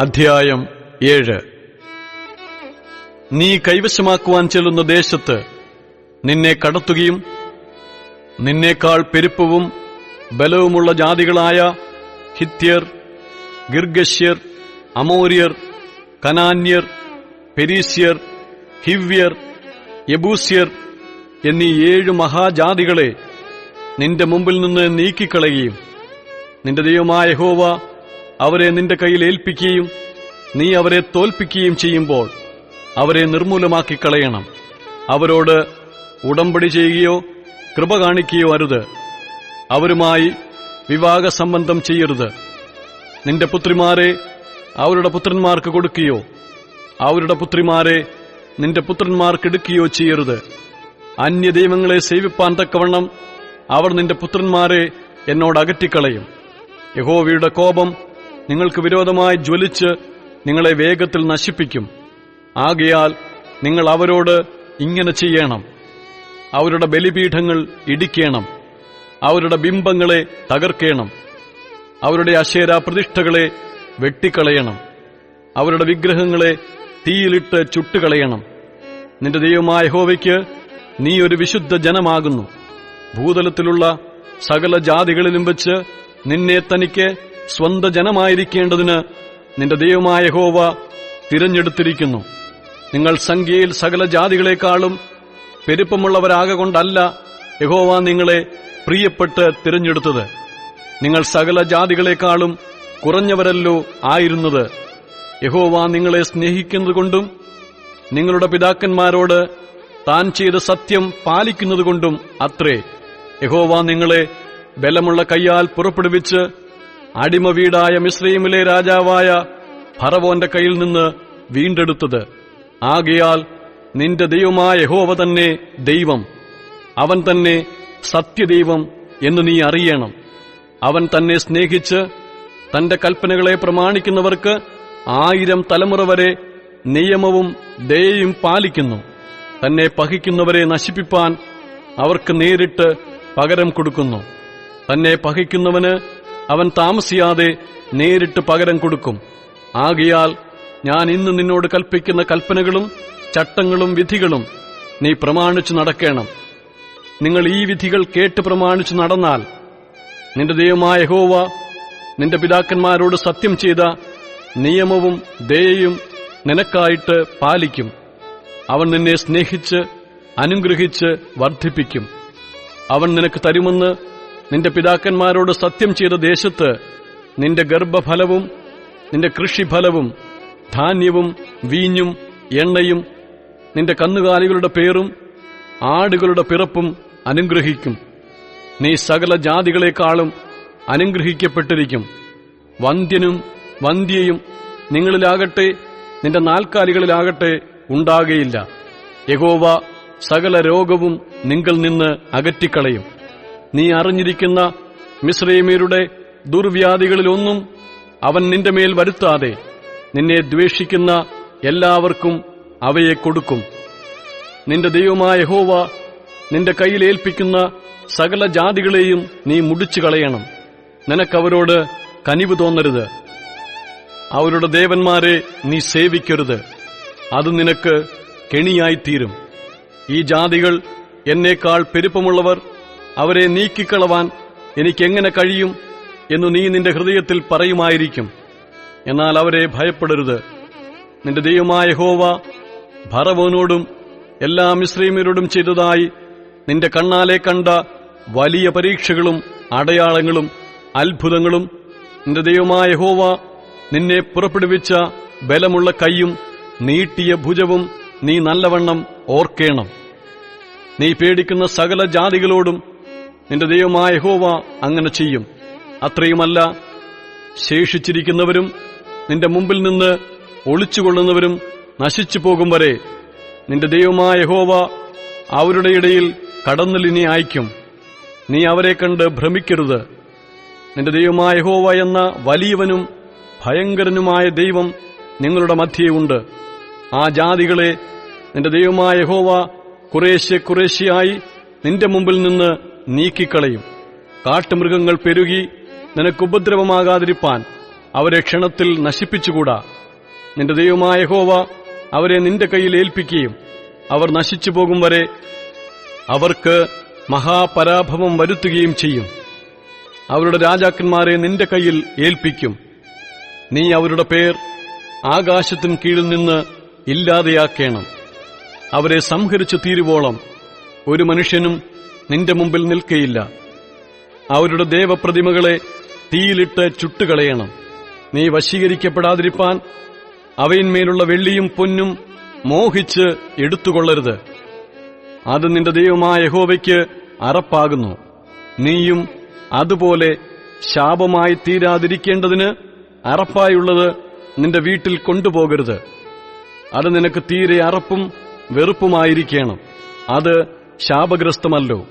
അധ്യായം ഏഴ്. നീ കൈവശമാക്കുവാൻ ചെല്ലുന്ന ദേശത്ത് നിന്നെ കടത്തുകയും നിന്നേക്കാൾ പെരുപ്പവും ബലവുമുള്ള ജാതികളായ ഹിത്യർ ഗിർഗശ്യർ അമോര്യർ കനാന്യർ പെരീസ്യർ ഹിവ്യർ യബൂസ്യർ എന്നീ ഏഴ് മഹാജാതികളെ നിന്റെ മുമ്പിൽ നിന്ന് നീക്കിക്കളയുകയും നിന്റെ ദൈവമായ യഹോവ അവരെ നിന്റെ കയ്യിൽ ഏൽപ്പിക്കുകയും നീ അവരെ തോൽപ്പിക്കുകയും ചെയ്യുമ്പോൾ അവരെ നിർമൂലമാക്കി കളയണം. അവരോട് ഉടമ്പടി ചെയ്യുകയോ കൃപ കാണിക്കുകയോ അരുത്. അവരുമായി വിവാഹ സംബന്ധം ചെയ്യരുത്. നിന്റെ പുത്രിമാരെ അവരുടെ പുത്രന്മാർക്ക് കൊടുക്കുകയോ അവരുടെ പുത്രിമാരെ നിന്റെ പുത്രന്മാർക്ക് എടുക്കുകയോ ചെയ്യരുത്. അന്യദൈവങ്ങളെ സേവിപ്പാൻ തക്കവണ്ണം അവർ നിന്റെ പുത്രന്മാരെ എന്നോട് അകറ്റിക്കളയും. യഹോവയുടെ കോപം നിങ്ങൾക്ക് വിരോധമായി ജ്വലിച്ച് നിങ്ങളെ വേഗത്തിൽ നശിപ്പിക്കും. ആകയാൽ നിങ്ങൾ അവരോട് ഇങ്ങനെ ചെയ്യണം. അവരുടെ ബലിപീഠങ്ങൾ ഇടിക്കണം. അവരുടെ ബിംബങ്ങളെ തകർക്കണം. അവരുടെ അശേര പ്രതിഷ്ഠകളെ വെട്ടിക്കളയണം. അവരുടെ വിഗ്രഹങ്ങളെ തീയിലിട്ട് ചുട്ടുകളയണം. നിന്റെ ദൈവമായ ഹോവയ്ക്ക് നീ ഒരു വിശുദ്ധ ജനമാകുന്നു. ഭൂതലത്തിലുള്ള സകല ജാതികളിലും വെച്ച് നിന്നെ തനിക്ക് സ്വന്ത ജനമായിരിക്കേണ്ടതിന് നിന്റെ ദൈവമായ ഹോവ തിരഞ്ഞെടുത്തിരിക്കുന്നു. നിങ്ങൾ സംഖ്യയിൽ സകല ജാതികളെക്കാളും പെരുപ്പമുള്ളവരാകൊണ്ടല്ല യഹോവ നിങ്ങളെ പ്രിയപ്പെട്ട് തിരഞ്ഞെടുത്തത്. നിങ്ങൾ സകല ജാതികളെക്കാളും കുറഞ്ഞവരല്ലോ ആയിരുന്നത്. യഹോവ നിങ്ങളെ സ്നേഹിക്കുന്നതുകൊണ്ടും നിങ്ങളുടെ പിതാക്കന്മാരോട് താൻ ചെയ്ത സത്യം പാലിക്കുന്നതുകൊണ്ടും അത്രേ. യഹോവ നിങ്ങളെ ബലമുള്ള കൈയാൽ പുറപ്പെടുവിച്ച് അടിമ വീടായ മിശ്രീമിലെ രാജാവായ ഫറവോന്റെ കയ്യിൽ നിന്ന് വീണ്ടെടുത്തത്. ആകയാൽ നിന്റെ ദൈവമായ യഹോവ തന്നെ ദൈവം. അവൻ തന്നെ സത്യദൈവം എന്ന് നീ അറിയണം. അവൻ തന്നെ സ്നേഹിച്ച് തന്റെ കൽപ്പനകളെ പ്രമാണിക്കുന്നവർക്ക് ആയിരം തലമുറ വരെ നിയമവും ദയയും പാലിക്കുന്നു. തന്നെ പഹിക്കുന്നവരെ നശിപ്പിപ്പാൻ അവർക്ക് നേരിട്ട് പകരം കൊടുക്കുന്നു. തന്നെ പഹിക്കുന്നവന് അവൻ താമസിയാതെ നേരിട്ട് പകരം കൊടുക്കും. ആകയാൽ ഞാൻ ഇന്ന് നിന്നോട് കൽപ്പിക്കുന്ന കൽപ്പനകളും ചട്ടങ്ങളും വിധികളും നീ പ്രമാണിച്ചു നടക്കേണം. നിങ്ങൾ ഈ വിധികൾ കേട്ട് പ്രമാണിച്ചു നടന്നാൽ നിന്റെ ദൈവമായ ഹോവ നിന്റെ പിതാക്കന്മാരോട് സത്യം ചെയ്ത നിയമവും ദയയും നിനക്കായിട്ട് പാലിക്കും. അവൻ നിന്നെ സ്നേഹിച്ച് അനുഗ്രഹിച്ച് വർദ്ധിപ്പിക്കും. അവൻ നിനക്ക് തരുമെന്ന് നിന്റെ പിതാക്കന്മാരോട് സത്യം ചെയ്ത ദേശത്ത് നിന്റെ ഗർഭഫലവും നിന്റെ കൃഷിഫലവും ധാന്യവും വീഞ്ഞും എണ്ണയും നിന്റെ കന്നുകാലികളുടെ പേരും ആടുകളുടെ പിറപ്പും അനുഗ്രഹിക്കും. നീ സകല ജാതികളെക്കാളും അനുഗ്രഹിക്കപ്പെട്ടിരിക്കും. വന്ധ്യനും വന്ധ്യയും നിങ്ങളിലാകട്ടെ നിന്റെ നാൽക്കാലികളിലാകട്ടെ ഉണ്ടാകയില്ല. യഗോവ സകല രോഗവും നിങ്ങൾ നിന്ന് അകറ്റിക്കളയും. നീ അറിഞ്ഞിരിക്കുന്ന മിശ്രൈമീരുടെ ദുർവ്യാധികളിലൊന്നും അവൻ നിന്റെ മേൽ വരുത്താതെ നിന്നെ ദ്വേഷിക്കുന്ന എല്ലാവർക്കും അവയെ കൊടുക്കും. നിന്റെ ദൈവമായ ഹോവ നിന്റെ കയ്യിലേൽപ്പിക്കുന്ന സകല ജാതികളെയും നീ മുടിച്ചു കളയണം. നിനക്കവരോട് കനിവ് തോന്നരുത്. അവരുടെ ദേവന്മാരെ നീ സേവിക്കരുത്. അത് നിനക്ക് കെണിയായിത്തീരും. ഈ ജാതികൾ എന്നേക്കാൾ പെരുപ്പമുള്ളവർ അവരെ നീക്കിക്കളവാൻ എനിക്കെങ്ങനെ കഴിയും എന്നു നീ നിന്റെ ഹൃദയത്തിൽ പറയുമായിരിക്കും. എന്നാൽ അവരെ ഭയപ്പെടരുത്. നിന്റെ ദൈവമായ ഹോവ ഭറവോനോടും എല്ലാ മിശ്രീമരോടും ചെയ്തതായി നിന്റെ കണ്ണാലെ കണ്ട വലിയ പരീക്ഷകളും അടയാളങ്ങളും അത്ഭുതങ്ങളും നിന്റെ ദൈവമായ ഹോവ നിന്നെ പുറപ്പെടുവിച്ച ബലമുള്ള കൈയും നീട്ടിയ ഭുജവും നീ നല്ലവണ്ണം ഓർക്കേണം. നീ പേടിക്കുന്ന സകല ജാതികളോടും നിന്റെ ദൈവമായ ഹോവ അങ്ങനെ ചെയ്യും. അത്രയുമല്ല ശേഷിച്ചിരിക്കുന്നവരും നിന്റെ മുമ്പിൽ നിന്ന് ഒളിച്ചുകൊള്ളുന്നവരും നശിച്ചു പോകും വരെ നിന്റെ ദൈവമായ ഹോവ അവരുടെ ഇടയിൽ കടന്നലിനെ അയക്കും. നീ അവരെ കണ്ട് ഭ്രമിക്കരുത്. നിന്റെ ദൈവമായ ഹോവ എന്ന വലിയവനും ഭയങ്കരനുമായ ദൈവം നിങ്ങളുടെ മധ്യയുണ്ട് ആ ജാതികളെ നിന്റെ ദൈവമായ ഹോവ കുറേശ്ശെ കുറേശ്ശെയായി നിന്റെ മുമ്പിൽ നിന്ന് നീക്കിക്കളയും. കാട്ടുമൃഗങ്ങൾ പെരുകി നിനക്ക് ഉപദ്രവമാകാതിരിപ്പാൻ അവരെ ക്ഷണത്തിൽ നശിപ്പിച്ചുകൂടാ. നിന്റെ ദൈവമായ ഹോവ അവരെ നിന്റെ കയ്യിൽ ഏൽപ്പിക്കുകയും അവർ നശിച്ചു പോകും വരെ അവർക്ക് മഹാപരാഭവം വരുത്തുകയും ചെയ്യും. അവരുടെ രാജാക്കന്മാരെ നിന്റെ കയ്യിൽ ഏൽപ്പിക്കും. നീ അവരുടെ പേർ ആകാശത്തിൻ കീഴിൽ നിന്ന് ഇല്ലാതെയാക്കേണം. അവരെ സംഹരിച്ചു തീരുവോളം ഒരു മനുഷ്യനും നിന്റെ മുമ്പിൽ നിൽക്കയില്ല. അവരുടെ ദേവപ്രതിമകളെ തീയിലിട്ട് ചുട്ടുകളയണം. നീ വശീകരിക്കപ്പെടാതിരിപ്പാൻ അവയിന്മേലുള്ള വെള്ളിയും പൊന്നും മോഹിച്ച് എടുത്തുകൊള്ളരുത്. അത് നിന്റെ ദൈവമായ യഹോവയ്ക്ക് അറപ്പാകുന്നു. നീയും അതുപോലെ ശാപമായി തീരാതിരിക്കേണ്ടതിന് അറപ്പായുള്ളത് നിന്റെ വീട്ടിൽ കൊണ്ടുപോകരുത്. അത് നിനക്ക് തീരെ അറപ്പും വെറുപ്പുമായിരിക്കണം. അത് ശാപഗ്രസ്തമല്ലോ.